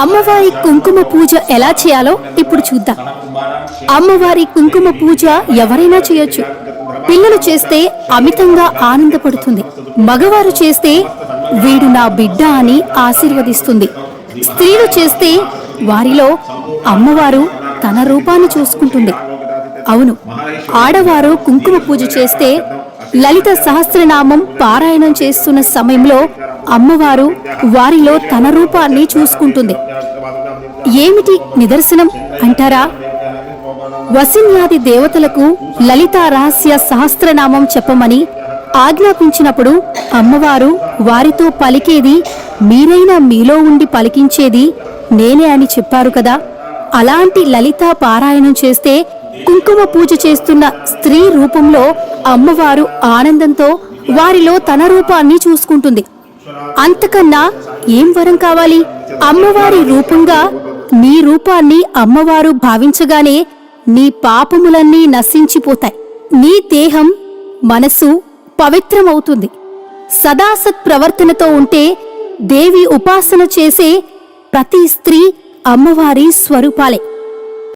అమ్మవారి కుంకుమ పూజ ఎలా చేయాలో ఇప్పుడు చూద్దాం. అమ్మవారి కుంకుమ పూజ ఎవరైనా చేయొచ్చు. పిల్లలు చేస్తే అమితంగా ఆనందపడుతుంది. మగవారు చేస్తే వీడు నా బిడ్డ అని ఆశీర్వదిస్తుంది. స్త్రీలు చేస్తే వారిలో అమ్మవారు తన రూపాన్ని చూసుకుంటుంది. అవును ఆడవారు కుంకుమ పూజ చేస్తే లలిత సహస్రనామం పారాయణం చేస్తున్న సమయంలో అమ్మవారు వారిలో తన రూపాన్ని చూసుకుంటుంది. ఏమిటి నిదర్శనం అంటారా? వసిన్యాది దేవతలకు లలిత రహస్య సహస్రనామం చెప్పమని ఆజ్ఞాపించినప్పుడు అమ్మవారు వారితో పలికేది మీరైనా మీలో ఉండి పలికించేది నేనే అని చెప్పారు కదా. అలాంటి లలిత పారాయణం చేస్తే కుంకుమ పూజ చేస్తున్న స్త్రీ రూపంలో అమ్మవారు ఆనందంతో వారిలో తన రూపాన్ని చూసుకుంటుంది. అంతకన్నా ఏం వరం కావాలి? అమ్మవారి రూపంగా నీ రూపాన్ని అమ్మవారు భావించగానే నీ పాపములన్నీ నశించిపోతాయి. నీ దేహం మనసు పవిత్రమవుతుంది. సదాసత్ ప్రవర్తనతో ఉంటే దేవి ఉపాసన చేసే ప్రతి స్త్రీ అమ్మవారి స్వరూపాలే.